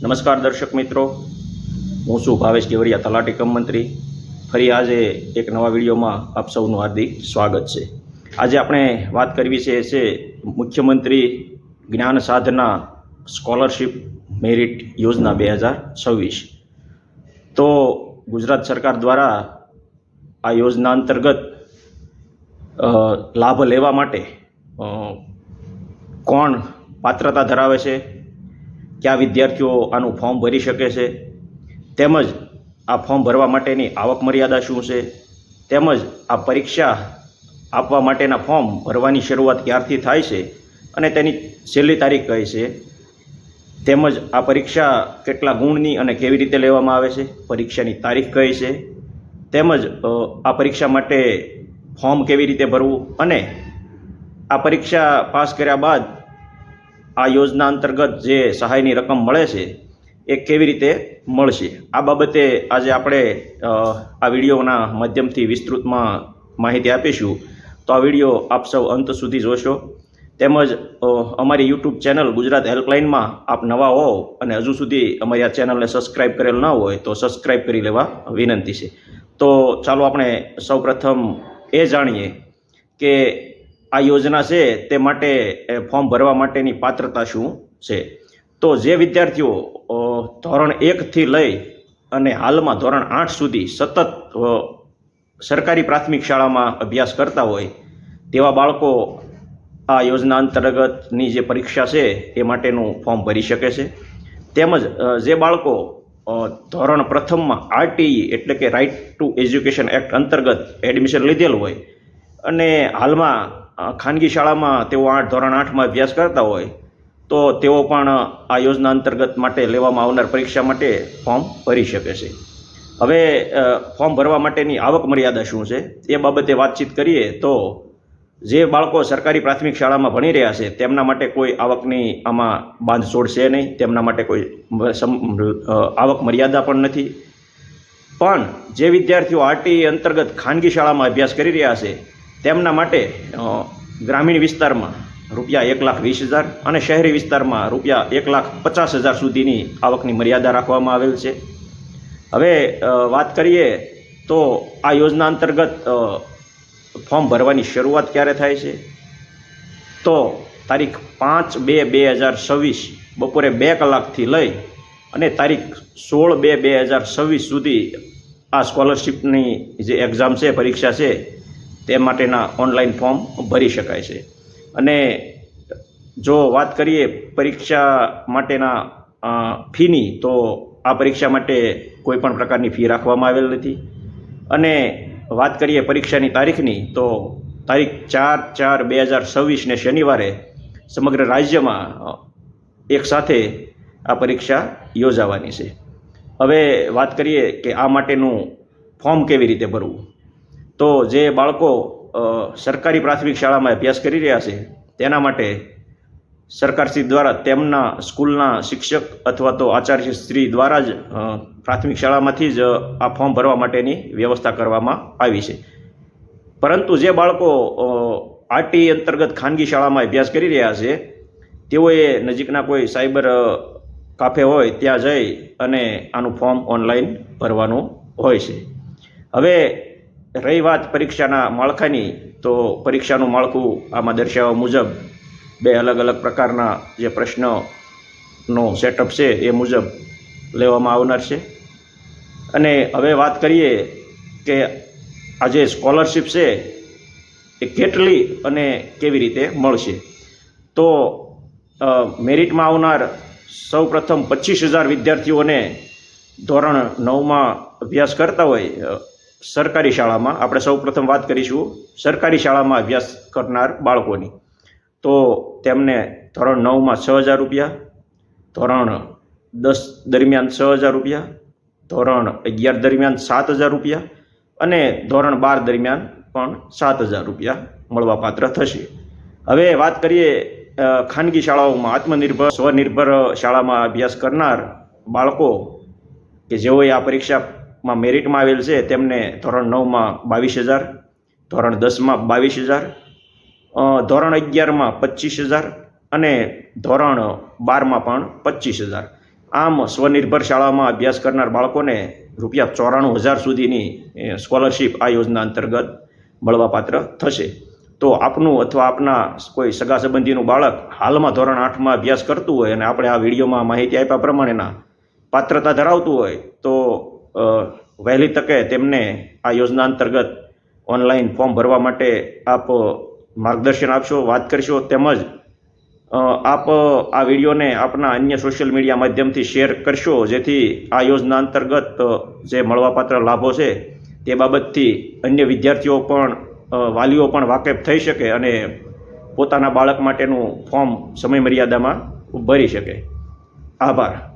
નમસ્કાર દર્શક મિત્રો. હું છું ભાવેશ કેવડિયા તલાટી મંત્રી. ફરી આજે એક નવા વિડીયોમાં આપ સૌનું હાર્દિક સ્વાગત છે. આજે આપણે વાત કરવી છે એ છે મુખ્યમંત્રી જ્ઞાન સાધના સ્કોલરશિપ મેરિટ યોજના બે હજાર છવ્વીસ. તો ગુજરાત સરકાર દ્વારા આ યોજના અંતર્ગત લાભ લેવા માટે કોણ પાત્રતા ધરાવે છે? કયા વિદ્યાર્થીઓ આનું ફોર્મ ભરી શકે છે? તેમજ આ ફોર્મ ભરવા માટેની આવક મર્યાદા શું છે? તેમજ આ પરીક્ષા આપવા માટેના ફોર્મ ભરવાની શરૂઆત ક્યારથી થાય છે? અને તેની છેલ્લી તારીખ કઈ છે? તેમજ આ પરીક્ષા કેટલા ગુણની અને કેવી રીતે લેવામાં આવે છે? પરીક્ષાની તારીખ કઈ છે? તેમજ આ પરીક્ષા માટે ફોર્મ કેવી રીતે ભરવું? અને આ પરીક્ષા પાસ કર્યા બાદ આ યોજના અંતર્ગત જે સહાયની રકમ મળે છે, એ કેવી રીતે મળશે? આ બાબતે આજે આપણે આ વિડીયોના માધ્યમથી વિસ્તૃતમાં માહિતી આપીશું. તો આ વીડિયો આપ સૌ અંત સુધી જોશો. તેમજ અમારી યુટ્યુબ ચેનલ ગુજરાત હેલ્પલાઇનમાં આપ નવા હો અને હજુ સુધી અમારી આ ચેનલને સબસ્ક્રાઇબ કરેલ ન હોય, તો સબસ્ક્રાઇબ કરી લેવા વિનંતી છે. તો ચાલો આપણે સૌપ્રથમ એ જાણીએ કે આ યોજના છે તે માટે ફોર્મ ભરવા માટેની પાત્રતા શું છે? તો જે વિદ્યાર્થીઓ ધોરણ એકથી લઈ અને હાલમાં ધોરણ આઠ સુધી સતત સરકારી પ્રાથમિક શાળામાં અભ્યાસ કરતા હોય, તેવા બાળકો આ યોજના અંતર્ગતની જે પરીક્ષા છે એ માટેનું ફોર્મ ભરી શકે છે. તેમજ જે બાળકો ધોરણ પ્રથમમાં આરટીઈ એટલે કે રાઇટ ટુ એજ્યુકેશન એક્ટ અંતર્ગત એડમિશન લીધેલું હોય અને હાલમાં ખાનગી શાળામાં તેઓ આઠ ધોરણ આઠમાં અભ્યાસ કરતા હોય, તો તેઓ પણ આ યોજના અંતર્ગત માટે લેવામાં આવનાર પરીક્ષા માટે ફોર્મ ભરી શકે છે. હવે ફોર્મ ભરવા માટેની આવક મર્યાદા શું છે? એ બાબતે વાતચીત કરીએ તો જે બાળકો સરકારી પ્રાથમિક શાળામાં ભણી રહ્યા છે, તેમના માટે કોઈ આવકની આમાં બાંધછોડ છે નહીં, તેમના માટે કોઈ આવક મર્યાદા પણ નથી. પણ જે વિદ્યાર્થીઓ આરટી અંતર્ગત ખાનગી શાળામાં અભ્યાસ કરી રહ્યા છે તેમના માટે ગ્રામીણ વિસ્તારમાં રૂપિયા એક લાખ વીસ હજાર અને શહેરી વિસ્તારમાં રૂપિયા એક લાખ પચાસ હજાર સુધીની આવકની મર્યાદા રાખવામાં આવેલ છે. હવે વાત કરીએ તો આ યોજના અંતર્ગત ફોર્મ ભરવાની શરૂઆત ક્યારે થાય છે? તો તારીખ પાંચ બે બે હજાર છવ્વીસ બપોરે બે કલાકથી લઈ અને તારીખ સોળ બે બે હજાર છવ્વીસ સુધી આ સ્કોલરશિપની જે એક્ઝામ છે, પરીક્ષા છે તે માટેના ઓનલાઈન ફોર્મ ભરી શકાય છે. અને જો વાત કરીએ પરીક્ષા માટેના ફીની, તો આ પરીક્ષા માટે કોઈ પણ પ્રકારની ફી રાખવામાં આવેલ નથી. અને વાત કરીએ પરીક્ષાની તારીખની, તો તારીખ ચાર ચાર બે હજાર છવ્વીસને શનિવારે સમગ્ર રાજ્યમાં એક સાથે આ પરીક્ષા યોજાવાની છે. હવે વાત કરીએ કે આ માટેનું ફોર્મ કેવી રીતે ભરવું? તો જે બાળકો સરકારી પ્રાથમિક શાળામાં અભ્યાસ કરી રહ્યા છે, તેના માટે સરકારશ્રી દ્વારા તેમના સ્કૂલના શિક્ષક અથવા તો આચાર્ય શ્રી દ્વારા જ પ્રાથમિક શાળામાંથી જ આ ફોર્મ ભરવા માટેની વ્યવસ્થા કરવામાં આવી છે. પરંતુ જે બાળકો આરટી અંતર્ગત ખાનગી શાળામાં અભ્યાસ કરી રહ્યા છે, તેઓએ નજીકના કોઈ સાયબર કાફે હોય ત્યાં જઈ અને આનું ફોર્મ ઓનલાઈન ભરવાનું હોય છે. હવે રહી વાત પરીક્ષાના માળખાની, તો પરીક્ષાનું માળખું આમાં દર્શાવવા મુજબ બે અલગ અલગ પ્રકારના જે પ્રશ્નનો સેટઅપ છે એ મુજબ લેવામાં આવનાર છે. અને હવે વાત કરીએ કે આ જે સ્કોલરશિપ છે એ કેટલી અને કેવી રીતે મળશે. તો મેરિટમાં આવનાર સૌ પ્રથમ પચીસ હજાર વિદ્યાર્થીઓને ધોરણ નવમાં અભ્યાસ કરતા હોય સરકારી શાળામાં આપણે સૌ પ્રથમ વાત કરીશું, સરકારી શાળામાં અભ્યાસ કરનાર બાળકોની. તો તેમને ધોરણ નવમાં છ હજાર રૂપિયા, ધોરણ દસ દરમિયાન છ હજાર રૂપિયા, ધોરણ અગિયાર દરમિયાન સાત હજાર રૂપિયા અને ધોરણ બાર દરમિયાન પણ સાત હજાર રૂપિયા મળવાપાત્ર થશે. હવે વાત કરીએ ખાનગી શાળાઓમાં આત્મનિર્ભર સ્વનિર્ભર શાળામાં અભ્યાસ કરનાર બાળકો કે જેઓએ આ પરીક્ષામાં મેરિટમાં આવેલ છે, તેમને ધોરણ નવમાં બાવીસ હજાર, ધોરણ દસમાં બાવીસ હજાર ધોરણ અગિયારમાં પચીસ હજાર અને ધોરણ બારમાં પણ પચીસ હજાર. આમ સ્વનિર્ભર શાળામાં અભ્યાસ કરનાર બાળકોને રૂપિયા ચોરાણું હજાર સુધીની સ્કોલરશીપ આ યોજના અંતર્ગત મળવાપાત્ર થશે. તો આપનું અથવા આપના કોઈ સગા સંબંધીનું બાળક હાલમાં ધોરણ આઠમાં અભ્યાસ કરતું હોય અને આપણે આ વિડીયોમાં માહિતી આપ્યા પ્રમાણેના પાત્રતા ધરાવતું હોય, તો વહેલી તકે તેમને આ યોજના અંતર્ગત ઓનલાઈન ફોર્મ ભરવા માટે આપ માર્ગદર્શન આપશો, વાત કરશો તેમજ આપ આ વિડીયોને આપના અન્ય સોશિયલ મીડિયા માધ્યમથી શેર કરશો જેથી આ યોજના અંતર્ગત જે મળવાપાત્ર લાભો છે તે બાબતથી અન્ય વિદ્યાર્થીઓ પણ વાલીઓ પણ વાકેફ થઈ શકે અને પોતાના બાળક માટેનું ફોર્મ સમય મર્યાદામાં ભરી શકે. આભાર.